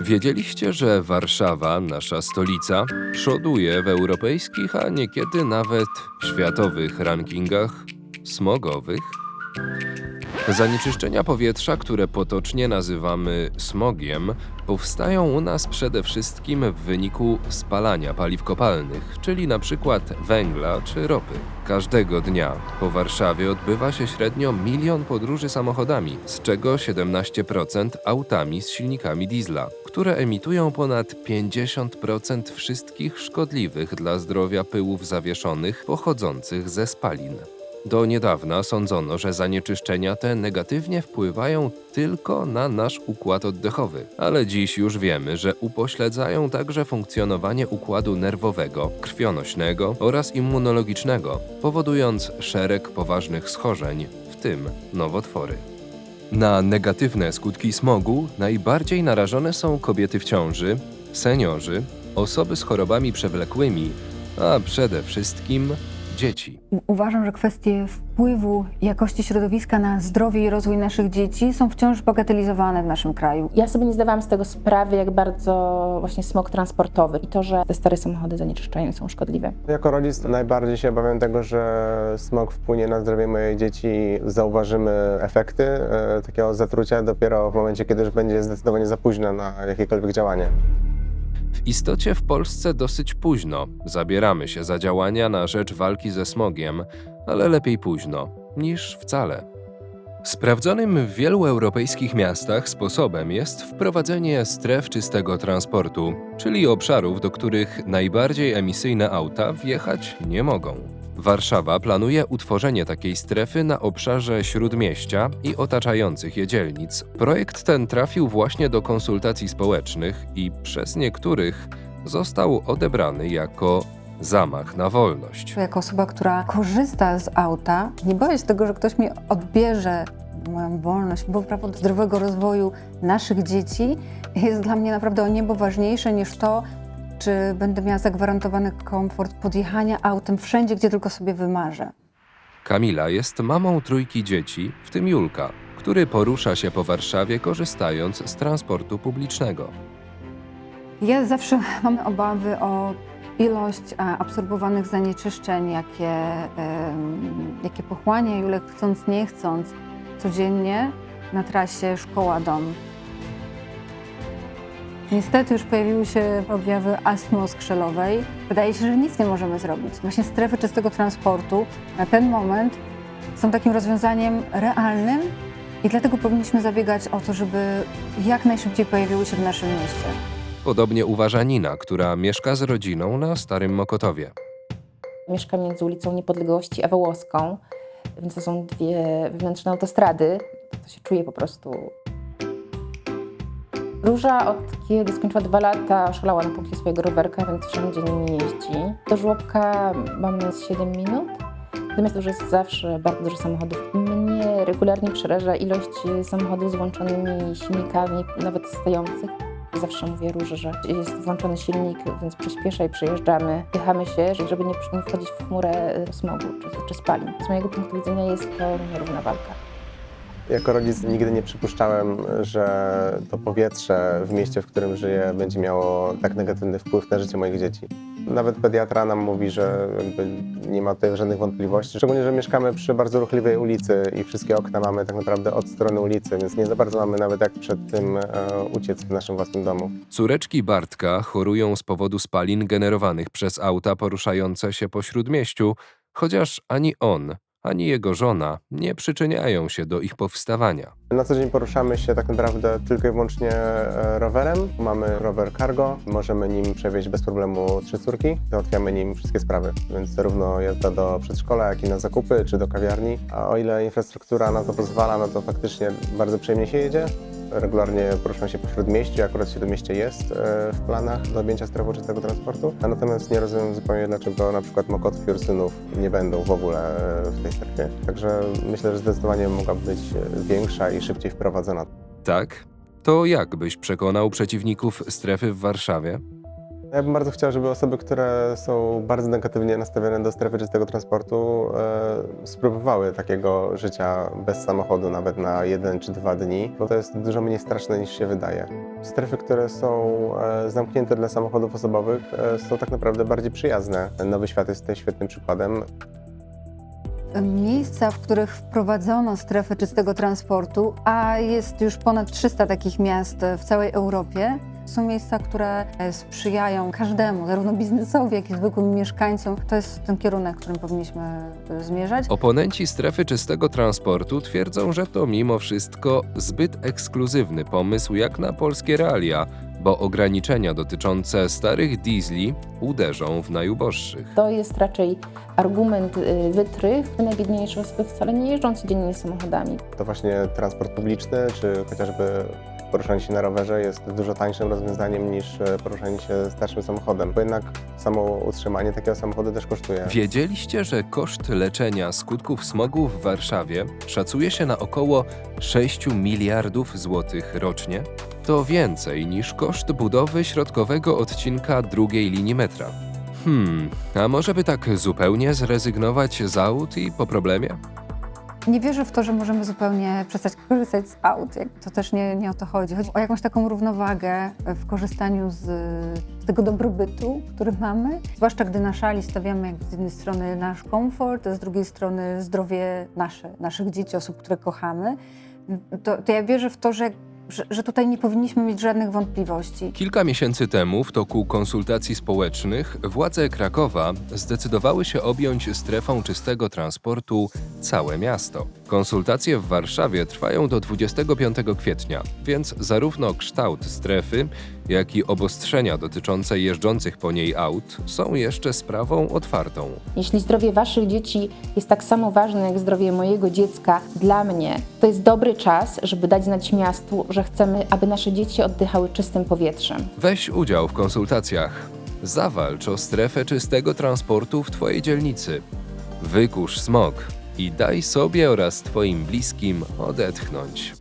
Wiedzieliście, że Warszawa, nasza stolica, przoduje w europejskich, a niekiedy nawet światowych rankingach smogowych? Zanieczyszczenia powietrza, które potocznie nazywamy smogiem, powstają u nas przede wszystkim w wyniku spalania paliw kopalnych, czyli przykład węgla czy ropy. Każdego dnia po Warszawie odbywa się średnio milion podróży samochodami, z czego 17% autami z silnikami diesla, które emitują ponad 50% wszystkich szkodliwych dla zdrowia pyłów zawieszonych pochodzących ze spalin. Do niedawna sądzono, że zanieczyszczenia te negatywnie wpływają tylko na nasz układ oddechowy, ale dziś już wiemy, że upośledzają także funkcjonowanie układu nerwowego, krwionośnego oraz immunologicznego, powodując szereg poważnych schorzeń, w tym nowotwory. Na negatywne skutki smogu najbardziej narażone są kobiety w ciąży, seniorzy, osoby z chorobami przewlekłymi, a przede wszystkim dzieci. Uważam, że kwestie wpływu jakości środowiska na zdrowie i rozwój naszych dzieci są wciąż bagatelizowane w naszym kraju. Ja sobie nie zdawałam z tego sprawy, jak bardzo właśnie smog transportowy i to, że te stare samochody zanieczyszczają są szkodliwe. Jako rodzic najbardziej się obawiam tego, że smog wpłynie na zdrowie mojej dzieci. Zauważymy efekty e, takiego zatrucia dopiero w momencie, kiedy już będzie zdecydowanie za późno na jakiekolwiek działanie. W istocie w Polsce dosyć późno zabieramy się za działania na rzecz walki ze smogiem, ale lepiej późno niż wcale. Sprawdzonym w wielu europejskich miastach sposobem jest wprowadzenie stref czystego transportu, czyli obszarów, do których najbardziej emisyjne auta wjechać nie mogą. Warszawa planuje utworzenie takiej strefy na obszarze śródmieścia i otaczających je dzielnic. Projekt ten trafił właśnie do konsultacji społecznych i przez niektórych został odebrany jako zamach na wolność. Jako osoba, która korzysta z auta, nie boję się tego, że ktoś mi odbierze moją wolność, bo prawo do zdrowego rozwoju naszych dzieci jest dla mnie naprawdę o niebo ważniejsze niż to, czy będę miała zagwarantowany komfort podjechania autem wszędzie, gdzie tylko sobie wymarzę. Kamila jest mamą trójki dzieci, w tym Julka, który porusza się po Warszawie korzystając z transportu publicznego. Ja zawsze mam obawy o ilość absorbowanych zanieczyszczeń, jakie, jakie pochłania Julek chcąc nie chcąc codziennie na trasie szkoła-dom. Niestety już pojawiły się objawy astmy oskrzelowej. Wydaje się, że nic nie możemy zrobić. Właśnie strefy czystego transportu na ten moment są takim rozwiązaniem realnym i dlatego powinniśmy zabiegać o to, żeby jak najszybciej pojawiły się w naszym mieście. Podobnie uważa Nina, która mieszka z rodziną na Starym Mokotowie. Mieszkam między ulicą Niepodległości a Wołoską, więc to są dwie wewnętrzne autostrady. To się czuje po prostu. Róża od kiedy skończyła dwa lata szalała na punkcie swojego rowerka, więc wszędzie nim jeździ. Do żłobka mamy z 7 minut. Natomiast już jest zawsze bardzo dużo samochodów. Mnie regularnie przeraża ilość samochodów z włączonymi silnikami, nawet stojących. Zawsze mówię Róży, że jest włączony silnik, więc przyspieszaj, przejeżdżamy, pychamy się, żeby nie, wchodzić w chmurę y, smogu czy, czy spalin. Z mojego punktu widzenia jest to nierówna walka. Jako rodzic nigdy nie przypuszczałem, że to powietrze w mieście, w którym żyję, będzie miało tak negatywny wpływ na życie moich dzieci. Nawet pediatra nam mówi, że nie ma tutaj żadnych wątpliwości. Szczególnie, że mieszkamy przy bardzo ruchliwej ulicy i wszystkie okna mamy tak naprawdę od strony ulicy, więc nie za bardzo mamy nawet jak przed tym e, uciec w naszym własnym domu. Córeczki Bartka chorują z powodu spalin generowanych przez auta poruszające się po śródmieściu, chociaż ani on, ani jego żona nie przyczyniają się do ich powstawania. Na co dzień poruszamy się tak naprawdę tylko i wyłącznie e, rowerem. Mamy rower cargo, możemy nim przewieźć bez problemu trzy córki, załatwiamy nim wszystkie sprawy, więc zarówno jazda do przedszkola, jak i na zakupy czy do kawiarni. A o ile infrastruktura na to pozwala, no to faktycznie bardzo przyjemnie się jedzie. Regularnie poruszamy się po śródmieściu, akurat śródmieście jest e, w planach do objęcia strefą czystego transportu, a natomiast nie rozumiem zupełnie dlaczego na przykład Mokotów i Ursynów nie będą w ogóle e, w tej strefie. Także myślę, że zdecydowanie mogłaby być większa i szybciej wprowadzona. Tak? To jak byś przekonał przeciwników strefy w Warszawie? Ja bym bardzo chciał, żeby osoby, które są bardzo negatywnie nastawione do strefy czystego transportu, e, spróbowały takiego życia bez samochodu, nawet na jeden czy dwa dni, bo to jest dużo mniej straszne niż się wydaje. Strefy, które są e, zamknięte dla samochodów osobowych, e, są tak naprawdę bardziej przyjazne. Nowy Świat jest tutaj świetnym przykładem. Miejsca, w których wprowadzono strefę czystego transportu, a jest już ponad 300 takich miast w całej Europie, są miejsca, które e, sprzyjają każdemu, zarówno biznesowi, jak i zwykłym mieszkańcom. To jest ten kierunek, w którym powinniśmy e, zmierzać. Oponenci strefy czystego transportu twierdzą, że to mimo wszystko zbyt ekskluzywny pomysł jak na polskie realia, bo ograniczenia dotyczące starych diesli uderzą w najuboższych. To jest raczej argument y, wytrych. Najbiedniejsze osoby wcale nie jeżdżą codziennie samochodami. To właśnie transport publiczny, czy chociażby poruszanie się na rowerze jest dużo tańszym rozwiązaniem niż e, poruszanie się starszym samochodem, bo jednak samo utrzymanie takiego samochodu też kosztuje. Wiedzieliście, że koszt leczenia skutków smogu w Warszawie szacuje się na około 6 miliardów złotych rocznie? To więcej niż koszt budowy środkowego odcinka drugiej linii metra. Hmm, a może by tak zupełnie zrezygnować z aut i po problemie? Nie wierzę w to, że możemy zupełnie przestać korzystać z aut. To też nie, nie o to chodzi. Chodzi o jakąś taką równowagę w korzystaniu z, tego dobrobytu, który mamy. Zwłaszcza gdy na szali stawiamy z jednej strony nasz komfort, z drugiej strony zdrowie nasze, naszych dzieci, osób, które kochamy. To, to ja wierzę w to, że, że, że tutaj nie powinniśmy mieć żadnych wątpliwości. Kilka miesięcy temu, w toku konsultacji społecznych, władze Krakowa zdecydowały się objąć strefą czystego transportu całe miasto. Konsultacje w Warszawie trwają do 25 kwietnia, więc zarówno kształt strefy, jak i obostrzenia dotyczące jeżdżących po niej aut są jeszcze sprawą otwartą. Jeśli zdrowie waszych dzieci jest tak samo ważne jak zdrowie mojego dziecka dla mnie, to jest dobry czas, żeby dać znać miastu, że chcemy, aby nasze dzieci oddychały czystym powietrzem. Weź udział w konsultacjach. Zawalcz o strefę czystego transportu w Twojej dzielnicy. Wykusz smog i daj sobie oraz Twoim bliskim odetchnąć.